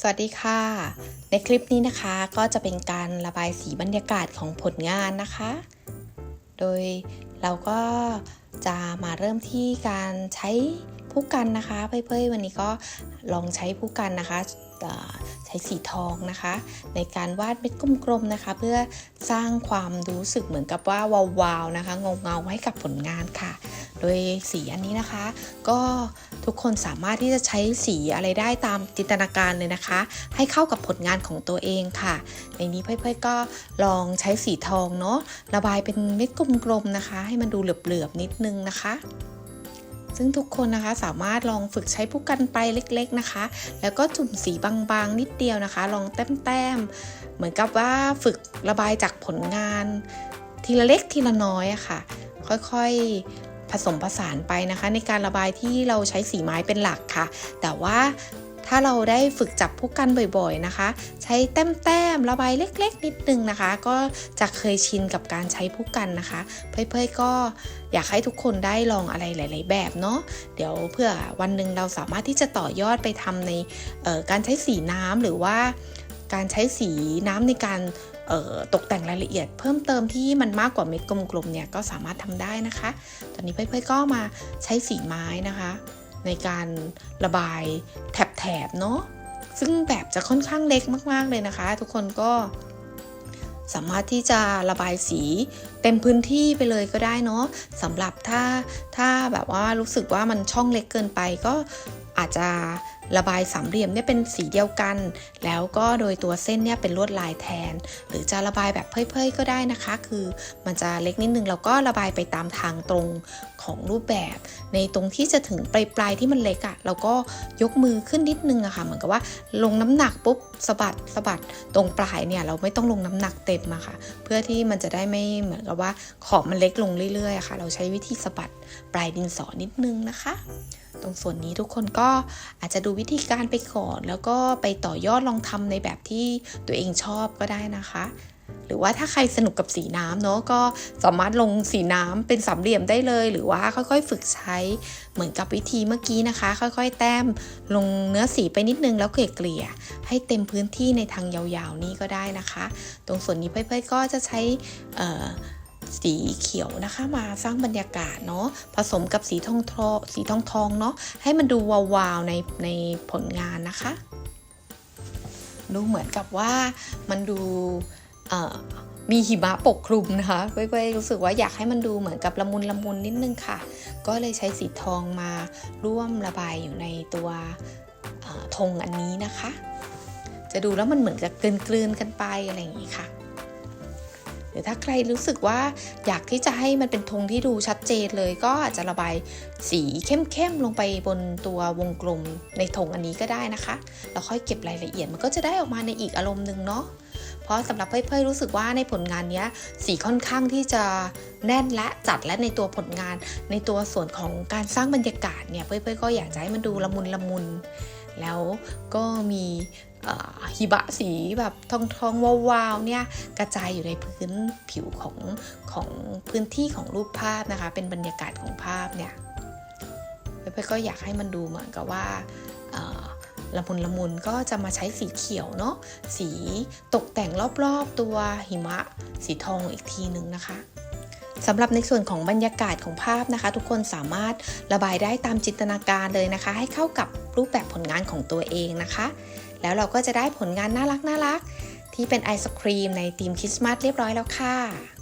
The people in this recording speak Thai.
สวัสดีค่ะ ในคลิปนี้นะคะก็จะเป็นการระบายสีบรรยากาศของผลงานนะคะ โดยเราก็จะมาเริ่มที่การใช้ผู้กันนะคะเพื่อนๆวันนี้ก็ลองใช้ผู้กันนะคะใช้สีทองนะคะ ในการวาดเม็ดกลมๆนะคะ เพื่อสร้างความรู้สึกเหมือนกับว่าวาวๆนะคะเงาๆให้กับผลงานค่ะ โดยสีอันนี้นะคะ ก็ทุกคนสามารถที่จะใช้สีอะไรได้ตามจินตนาการเลยนะคะ ให้เข้ากับผลงานของตัวเองค่ะ ในนี้เพื่อนๆก็ลองใช้สีทองเนาะระบายเป็นเม็ดกลมๆนะคะ ให้มันดูเหลือบๆนิดนึงนะคะซึ่งทุกคนนะคะสามารถลองฝึกใช้ผู้กันไปเล็ก ๆนะคะ แล้วก็จุ่มสีบางๆ นิดเดียวนะคะ ลองแต้มๆ เหมือนกับว่าฝึกระบายจากผลงาน ทีละเล็กทีละน้อยอะค่ะ ค่อย ผสมผสานไปนะคะ ในการระบายที่เราใช้สีไม้เป็นหลักค่ะ แต่ว่าถ้าเราได้ฝึกจับผู้กันบ่อยๆนะคะ ใช้แต้มๆระบายเล็ก ๆ นิดนึงนะคะ ก็จะเคยชินกับการใช้ผู้กันนะคะ เพื่อยๆก็อยากให้ทุกคนได้ลองอะไรหลาย ๆ แบบเนาะเดี๋ยวเพื่อวันหนึ่งเราสามารถที่จะต่อยอดไปทำในการใช้สีน้ำหรือว่าการใช้สีน้ำในการ ตกแต่งรายละเอียดเพิ่มเติมที่มันมากกว่าเม็ดกลมๆเนี่ยก็สามารถทำได้นะคะ ตอนนี้เพื่อนๆก็มาใช้สีไม้นะคะ ในการระบายแถบๆเนาะซึ่งแบบจะค่อนข้างเล็กมากๆเลยนะคะ ทุกคนก็สามารถที่จะระบายสีเต็มพื้นที่ไปเลยก็ได้เนาะสำหรับถ้าถ้าแบบว่ารู้สึกว่ามันช่องเล็กเกินไปก็ อาจจะระบายสามเหลี่ยมเนี่ยเป็นสีเดียวกัน แล้วก็โดยตัวเส้นเนี่ยเป็นลวดลายแทน หรือจะระบายแบบเพ่ยๆก็ได้นะคะ คือมันจะเล็กนิดนึงเราก็ระบายไปตามทางตรงของรูปแบบ ในตรงที่จะถึงปลายปลายๆที่มันเล็กอะ่ะเราก็ยกมือขึ้นนิดนึงอะค่ะ เหมือนกับว่าลงน้ำหนักปุ๊บสะบัดสะบัดตรงปลายเนี่ยเราไม่ต้องลงน้ำหนักเต็มอะค่ะ เพื่อที่มันจะได้ไม่เหมือนกับว่าขอบมันเล็กลงเรื่อยๆอะค่ะ เราใช้วิธีสะบัดปลายดินสอนิดนึงนะคะ ตรงส่วนนี้ทุกคนก็อาจจะดูวิธีการไปก่อน แล้วก็ไปต่อยอดลองทำในแบบที่ตัวเองชอบก็ได้นะคะ หรือว่าถ้าใครสนุกกับสีน้ำเนาะก็สามารถลงสีน้ำเป็นสามเหลี่ยมได้เลย หรือว่าค่อยๆฝึกใช้เหมือนกับวิธีเมื่อกี้นะคะ ค่อยๆ แต้มลงเนื้อสีไปนิดนึงแล้วเกลี่ยๆให้เต็มพื้นที่ในทางยาวๆนี้ก็ได้นะคะ ตรงส่วนนี้เพื่อนๆก็จะใช้ สีเขียวนะคะ มาสร้างบรรยากาศเนาะผสมกับสีทองทองสีทองทองเนาะให้มันดูวาวๆในในผลงานนะคะ ดูเหมือนกับว่ามันดูมีหิมะปกคลุมนะคะเว้ยๆรู้สึกว่าอยากให้มันดูเหมือนกับละมุนละมุนนิดนึงค่ะ ก็เลยใช้สีทองมาร่วมระบายอยู่ในตัวธงอันนี้นะคะ จะดูแล้วมันเหมือนกับกลืนๆกันไปอะไรอย่างนี้ค่ะ รือถ้าใครรู้สึกว่าอยากที่จะให้มันเป็นธงที่ดูชัดเจนเลย ก็อาจจะระบายสีเข้มๆลงไปบนตัววงกลมในธงอันนี้ก็ได้นะคะ แล้วค่อยเก็บรายละเอียดมันก็จะได้ออกมาในอีกอารมณ์หนึ่งเนาะเพราะสำหรับเพื่อนๆรู้สึกว่าในผลงานนี้สีค่อนข้างที่จะแน่นและจัดและในตัวผลงาน ในตัวส่วนของการสร้างบรรยากาศเนี่ยเพื่อนๆก็อยากจะให้มันดูละมุนละมุน แล้วก็มีหิบะสีแบบทองทองๆวาวๆเนี่ยกระจายอยู่ในพื้นผิวของของพื้นที่ของรูปภาพนะคะ เป็นบรรยากาศของภาพเนี่ยเพื่อก็อยากให้มันดูเหมือนกับว่าละมุนละมุนก็จะมาใช้สีเขียวเนาะสีตกแต่งรอบๆตัวหิมะ สีทองอีกทีหนึ่งนะคะ สำหรับในส่วนของบรรยากาศของภาพนะคะ ทุกคนสามารถระบายได้ตามจินตนาการเลยนะคะ ให้เข้ากับรูปแบบผลงานของตัวเองนะคะ แล้วเราก็จะได้ผลงานน่ารักน่ารักที่เป็นไอศครีมในธีมคริสต์มาสเรียบร้อยแล้วค่ะ